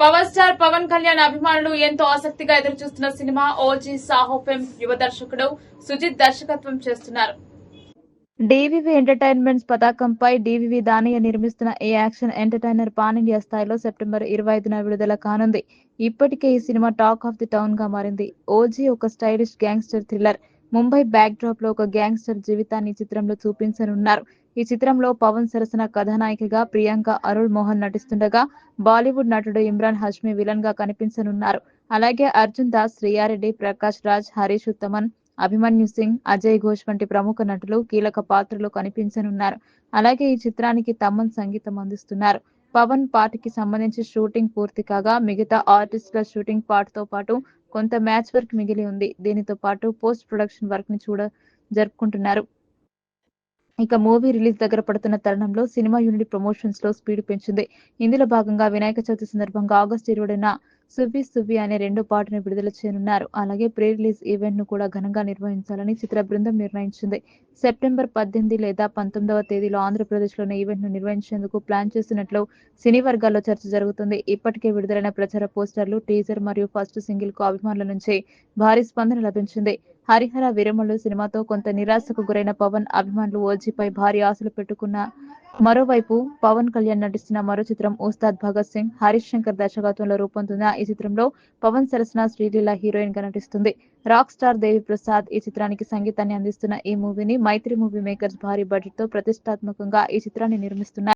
Power star Pawan Kalyan అభిమానులు ఎంతో ఆసక్తిగా ఎదురుచూస్తున్న సినిమా ఓజీ సాహో ఫిల్మ్ యువ దర్శకుడు సుజిత్ దర్శకత్వం చేస్తున్నారు. డివివి ఎంటర్టైన్మెంట్స్ పతాకంపై డివివి దానయ్య నిర్మిస్తున్న ఈ యాక్షన్ ఎంటర్టైనర్ పాన్ ఇండియా స్థాయిలో సెప్టెంబర్ ఇరవై ఐదున విడుదల కానుంది. ఇప్పటికే ఈ సినిమా టాక్ ఆఫ్ ది టౌన్గా మారింది. ఓజీ ఒక స్టైలిష్ గ్యాంగ్స్టర్ థ్రిల్లర్. ముంబై బ్యాక్ డ్రాప్లో ఒక గ్యాంగ్స్టర్ జీవితాన్ని ఈ చిత్రంలో చూపించనున్నారు. ఈ చిత్రంలో పవన్ సరసన కథానాయికగా ప్రియాంక అరుణ్ మోహన్ నటిస్తుండగా బాలీవుడ్ నటుడు ఇమ్రాన్ హష్మి విలన్గా కనిపించనున్నారు. అలాగే అర్జున్ దాస్ శ్రీయారెడ్డి ప్రకాష్ రాజ్ హరీష్ ఉత్తమన్ అభిమన్యు సింగ్ అజయ్ ఘోష్ వంటి ప్రముఖ నటులు కీలక పాత్రలో కనిపించనున్నారు. అలాగే ఈ చిత్రానికి తమన్ సంగీతం అందిస్తున్నారు. పవన్ పాటకి సంబంధించి షూటింగ్ పూర్తి కాగా మిగతా ఆర్టిస్టుల షూటింగ్ పార్ట్తో పాటు కొంత మ్యాచ్ వర్క్ మిగిలి ఉంది. దీనితో పాటు పోస్ట్ ప్రొడక్షన్ వర్క్ని చూడ జరుపుకుంటున్నారు. ఇక మూవీ రిలీజ్ దగ్గర పడుతున్న తరుణంలో సినిమా యూనిట్ ప్రమోషన్స్లో స్పీడ్ పెంచింది. ఇందులో భాగంగా వినాయక చవితి సందర్భంగా ఆగస్టు ఇరవైన సుబ్బి సుబ్బి అనే రెండో పాటను విడుదల చేయనున్నారు. అలాగే ప్రీ రిలీజ్ ఈవెంట్ను కూడా ఘనంగా నిర్వహించాలని చిత్ర బృందం నిర్ణయించింది. సెప్టెంబర్ పద్దెనిమిది లేదా పంతొమ్మిదవ తేదీలో ఆంధ్రప్రదేశ్లోని ఈవెంట్ను నిర్వహించేందుకు ప్లాన్ చేస్తున్నట్లు సినీ వర్గాల్లో చర్చ జరుగుతుంది. ఇప్పటికే విడుదలైన ప్రచార పోస్టర్లు టీజర్ మరియు ఫస్ట్ సింగిల్కు అభిమానుల నుంచి భారీ స్పందన లభించింది. హరిహర విరమలు సినిమాతో కొంత నిరాశకు గురైన పవన్ అభిమానులు ఓజీపై భారీ ఆశలు పెట్టుకున్న మరోవైపు పవన్ కళ్యాణ్ నటిస్తున్న మరో చిత్రం ఉస్తాద్ భగత్ సింగ్ హరీష్ శంకర్ దర్శకత్వంలో రూపొందుతున్న ఈ చిత్రంలో పవన్ సరసన శ్రీలీల హీరోయిన్గా నటిస్తుంది. రాక్ స్టార్ దేవి ప్రసాద్ ఈ చిత్రానికి సంగీతాన్ని అందిస్తున్న ఈ మూవీని మైత్రి మూవీ మేకర్స్ భారీ బడ్జెట్తో ప్రతిష్టాత్మకంగా ఈ చిత్రాన్ని నిర్మిస్తున్నారు.